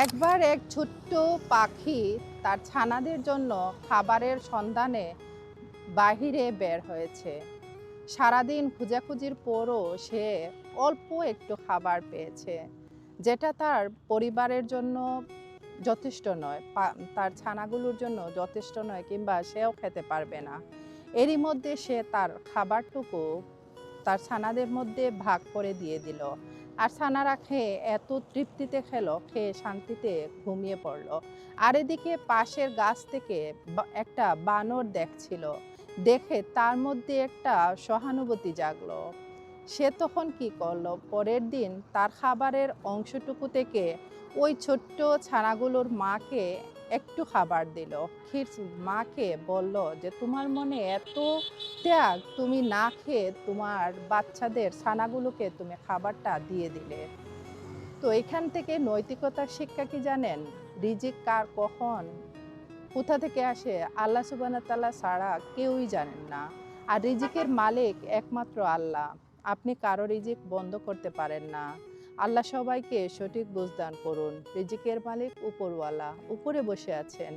একবার এক ছোট্ট পাখি তার ছানাদের জন্য খাবারের সন্ধানে বাহিরে বের হয়েছে। সারাদিন খুঁজাখুঁজির পরও সে অল্প একটু খাবার পেয়েছে, যেটা তার পরিবারের জন্য যথেষ্ট নয় তার ছানাগুলোর জন্য যথেষ্ট নয়, কিংবা সেও খেতে পারবে না। এরই মধ্যে সে তার খাবারটুকু তার ছানাদের মধ্যে ভাগ করে দিয়ে দিল। আর ছানারা খেয়ে এত তৃপ্তিতে খেলো, খেয়ে শান্তিতে ঘুমিয়ে পড়ল। আর এদিকে পাশের গাছ থেকে একটা বানর দেখছিল। দেখে তার মধ্যে একটা সহানুভূতি জাগলো। সে তখন কি করল? পরের দিন তার খাবারের অংশটুকু থেকে ওই ছোট্ট ছানাগুলোর মাকে একটু খাবার দিল। ক্ষীর মাকে বলল যে, তোমার মনে এত ত্যাগ, তুমি না খেয়ে তোমার বাচ্চাদের ছানাগুলোকে তুমি খাবারটা দিয়ে দিলে। তো এখান থেকে নৈতিকতার শিক্ষা কি জানেন? রিজিক কার কখন? কোথা থেকে আসে? আল্লাহ সুবান তাল্লাহ ছাড়া কেউই জানেন না। আর রিজিকের মালিক একমাত্র আল্লাহ। আপনি কারও রিজিক বন্ধ করতে পারেন না। আল্লাহ সবাইকে সঠিক বুঝদান করুন। রিজিকের মালিক উপরওয়ালা। উপরে বসে আছেন।